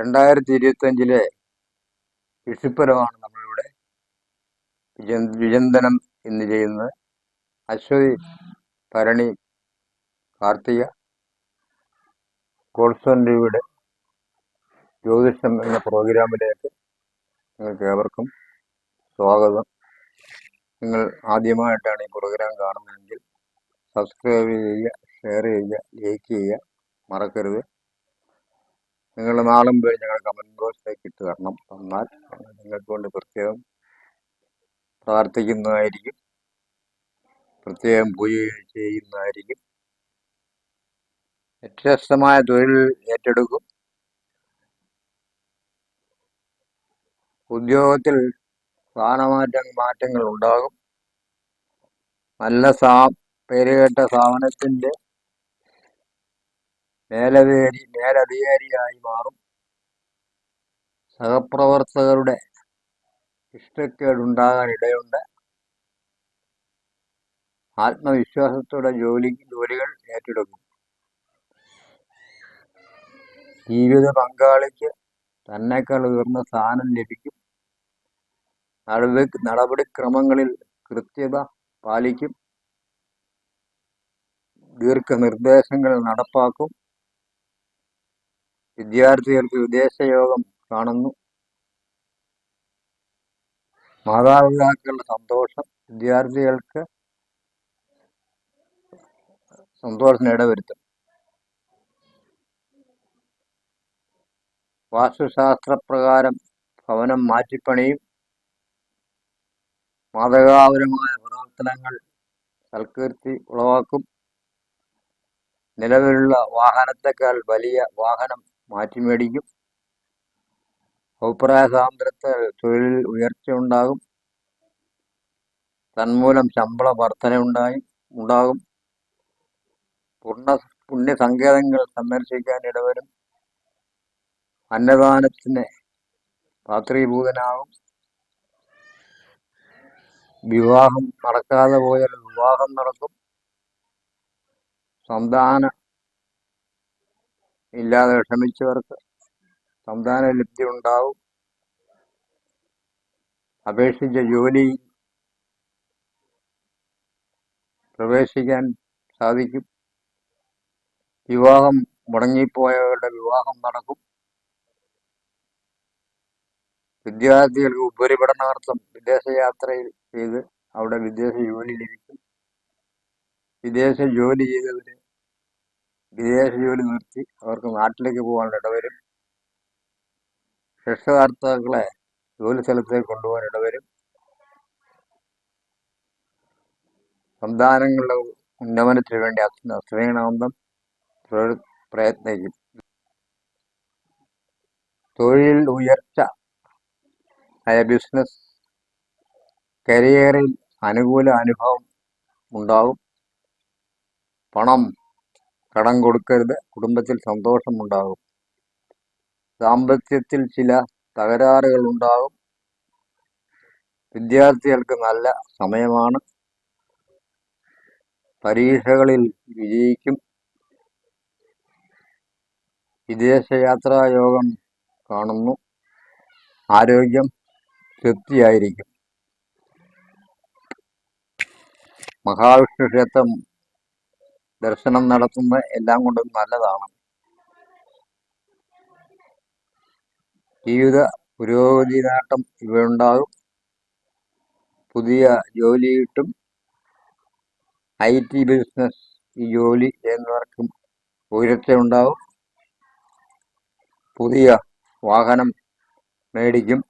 രണ്ടായിരത്തി ഇരുപത്തഞ്ചിലെ കൃഷിപ്പരമാണ് നമ്മളിവിടെ വിചന്തനം ഇന്ന് ചെയ്യുന്നത്. അശ്വതി ഭരണി കാർത്തിക ഗോഡ്സൺഡിയുടെ ജ്യോതിഷം എന്ന പ്രോഗ്രാമിലേക്ക് നിങ്ങൾക്ക് ഏവർക്കും സ്വാഗതം. നിങ്ങൾ ആദ്യമായിട്ടാണ് ഈ പ്രോഗ്രാം കാണുന്നതെങ്കിൽ സബ്സ്ക്രൈബ് ചെയ്യുക ഷെയർ ചെയ്യുക ലൈക്ക് ചെയ്യുക മറക്കരുത്. നിങ്ങളുടെ നാളും പേര് ഞങ്ങൾ കമന്റ് ബോക്സിലേക്ക് ഇട്ട് തരണം. തന്നാൽ നിങ്ങൾക്ക് വേണ്ടി പ്രത്യേകം പ്രാർത്ഥിക്കുന്നതായിരിക്കും. പ്രത്യേകം പൂജ ചെയ്യുന്നതായിരിക്കും. വ്യത്യസ്തമായ തൊഴിൽ ഏറ്റെടുക്കും. ഉദ്യോഗത്തിൽ സ്ഥാനമാറ്റ മാറ്റങ്ങൾ ഉണ്ടാകും. നല്ല സാ പേരുകേട്ട സ്ഥാപനത്തിന്റെ മേലധികാരി മേലധികാരിയായി മാറും. സഹപ്രവർത്തകരുടെ ഇഷ്ടക്കേടുണ്ടാകാൻ ഇടയുണ്ട് ആത്മവിശ്വാസത്തോടെ ജോലി ജോലികൾ ഏറ്റെടുക്കും. ജീവിത പങ്കാളിക്ക് തന്നെക്കാൾ ഉയർന്ന സ്ഥാനം ലഭിക്കും. നടപടി നടപടിക്രമങ്ങളിൽ കൃത്യത പാലിക്കും. ദീർഘനിർദ്ദേശങ്ങൾ നടപ്പാക്കും. വിദ്യാർത്ഥികൾക്ക് വിദേശയോഗം കാണുന്നു. മാതാപിതാക്കളുടെ സന്തോഷം വിദ്യാർത്ഥികൾക്ക് സന്തോഷത്തിന് ഇടവരുത്തും വാസ്തുശാസ്ത്രപ്രകാരം ഭവനം മാറ്റിപ്പണിയും മാതൃകാപരമായ പ്രവർത്തനങ്ങൾ സൽകീർത്തി ഉളവാക്കും. നിലവിലുള്ള വാഹനത്തെക്കാൾ വലിയ വാഹനം മാറ്റിമേടിക്കും. അഭിപ്രായ സ്വാതന്ത്ര്യത്തിൽ തൊഴിലിൽ ഉയർച്ച ഉണ്ടാകും. തന്മൂലം ശമ്പള വർധന ഉണ്ടായി ഉണ്ടാകും. പൂർണ പുണ്യസങ്കേതങ്ങൾ സന്ദർശിക്കാൻ ഇടവരും. അന്നദാനത്തിന് പാത്രീഭൂതനാകും. വിവാഹം നടക്കാതെ പോയാൽ വിവാഹം നടക്കും. സന്താന ഇല്ലാതെ വിഷമിച്ചവർക്ക് സന്താന ലബ്ധി ഉണ്ടാവും. അപേക്ഷിച്ച ജോലി പ്രവേശിക്കാൻ സാധിക്കും. വിവാഹം മുടങ്ങിപ്പോയവരുടെ വിവാഹം നടക്കും. വിദ്യാർത്ഥികൾക്ക് ഉപരിപഠനാർത്ഥം വിദേശയാത്രയിൽ ചെയ്ത് അവിടെ വിദേശ ജോലി ലഭിക്കും. വിദേശ ജോലി ചെയ്തവര് വിദേശ ജോലി നിർത്തി അവർക്ക് നാട്ടിലേക്ക് പോകാനുള്ള ഇടവരും. രക്ഷകർത്താക്കളെ ജോലി സ്ഥലത്തേക്ക് കൊണ്ടുപോകാൻ ഇടവരും. സന്താനങ്ങളുടെ ഉന്നമനത്തിന് വേണ്ടി അച്ഛൻ പ്രയത്നിക്കും. തൊഴിൽ ഉയർച്ച ആയ ബിസിനസ് കരിയറിൽ അനുകൂല അനുഭവം ഉണ്ടാകും. പണം കടം കൊടുക്കരുത്. കുടുംബത്തിൽ സന്തോഷമുണ്ടാകും. ദാമ്പത്യത്തിൽ ചില തകരാറുകൾ ഉണ്ടാകും. വിദ്യാർത്ഥികൾക്ക് നല്ല സമയമാണ്. പരീക്ഷകളിൽ വിജയിക്കും. വിദേശയാത്രാ യോഗം കാണുന്നു. ആരോഗ്യം തൃപ്തിയായിരിക്കും. മഹാവിഷ്ണു ക്ഷേത്രം ദർശനം നടത്തുന്നത് എല്ലാം കൊണ്ടും നല്ലതാണ്. ജീവിത പുരോഗതി നേട്ടം ഇവയുണ്ടാകും. പുതിയ ജോലി കിട്ടും ഐ ടി ബിസിനസ് ഈ ജോലി ചെയ്യുന്നവർക്കും ഉയർച്ച ഉണ്ടാവും. പുതിയ വാഹനം മേടിക്കും.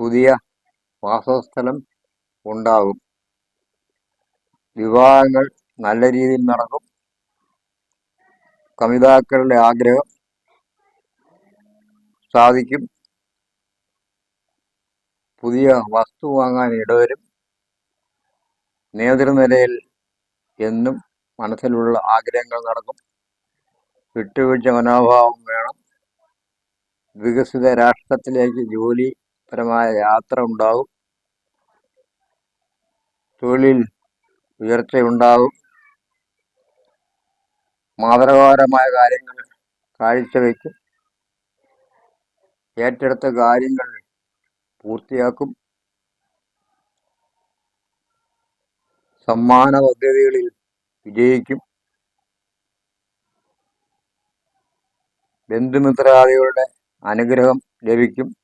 പുതിയ വാസസ്ഥലം ഉണ്ടാകും. വിവാഹങ്ങൾ നല്ല രീതിയിൽ നടക്കും. കവിതാക്കളുടെ ആഗ്രഹം സാധിക്കും. പുതിയ വസ്തു വാങ്ങാൻ ഇടവരും. നേതൃനിലയിൽ എന്നും മനസ്സിലുള്ള ആഗ്രഹങ്ങൾ നടക്കും. വിട്ടുവീഴ്ച മനോഭാവം വേണം. വികസിത രാഷ്ട്രത്തിലേക്ക് ജോലിപരമായ യാത്ര ഉണ്ടാകും. തൊഴിലിൽ ഉയർച്ചയുണ്ടാകും. മാതൃകാപരമായ കാര്യങ്ങൾ കാഴ്ചവെക്കും. ഏറ്റെടുത്ത കാര്യങ്ങൾ പൂർത്തിയാക്കും. സമ്മാന പദ്ധതികളിൽ വിജയിക്കും. ബന്ധുമിത്രാദികളുടെ അനുഗ്രഹം ലഭിക്കും.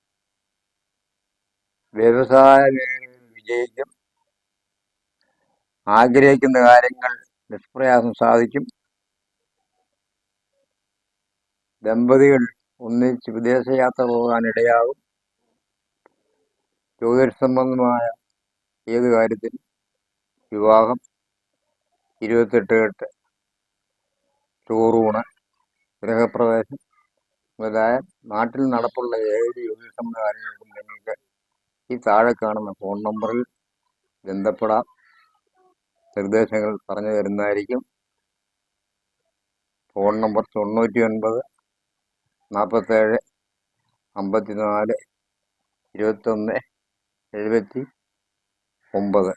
വ്യവസായ മേഖലയിൽ വിജയിക്കും. ആഗ്രഹിക്കുന്ന കാര്യങ്ങൾ നിഷ്പ്രയാസം സാധിക്കും. ദമ്പതികൾ ഒന്നിച്ച് വിദേശയാത്ര പോകാൻ ഇടയാകും ജ്യോതിഷ സംബന്ധമായ ഏത് കാര്യത്തിൽ വിവാഹം ഇരുപത്തെട്ട് കെട്ട് ചോറൂണ് ഗൃഹപ്രവേശം മുതലായ നാട്ടിൽ നടപ്പുള്ള ഏത് ജ്യോതിഷ സംബന്ധ കാര്യങ്ങൾക്കും നിങ്ങൾക്ക് ഈ താഴെ കാണുന്ന ഫോൺ നമ്പറിൽ ബന്ധപ്പെടാം. നിർദ്ദേശങ്ങൾ പറഞ്ഞു തരുന്നതായിരിക്കും. ഫോൺ നമ്പർ തൊണ്ണൂറ്റി ഒൻപത് നാൽപ്പത്തേഴ് അമ്പത്തിനാല് ഇരുപത്തൊന്ന് എഴുപത്തി ഒമ്പത്.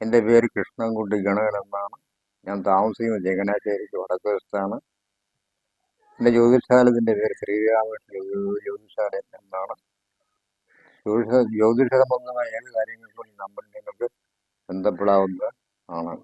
എന്റെ പേര് കൃഷ്ണൻകുട്ടി ഗണകൻ എന്നാണ്. ഞാൻ താമസിക്കുന്നത് ചങ്ങനാശ്ശേരിക്ക് വടക്കുവശത്താണ്. എന്റെ ജ്യോതിഷാലയത്തിന്റെ പേര് ശ്രീരാമകൃഷ്ണ ജ്യോതിഷാല എന്നാണ്. ജ്യോതിഷ ജ്യോതിഷ സംബന്ധമായ ഏത് കാര്യങ്ങൾക്കും ഈ നമ്പറിൽ നിങ്ങൾക്ക് ബന്ധപ്പെടാവുന്ന ആണ്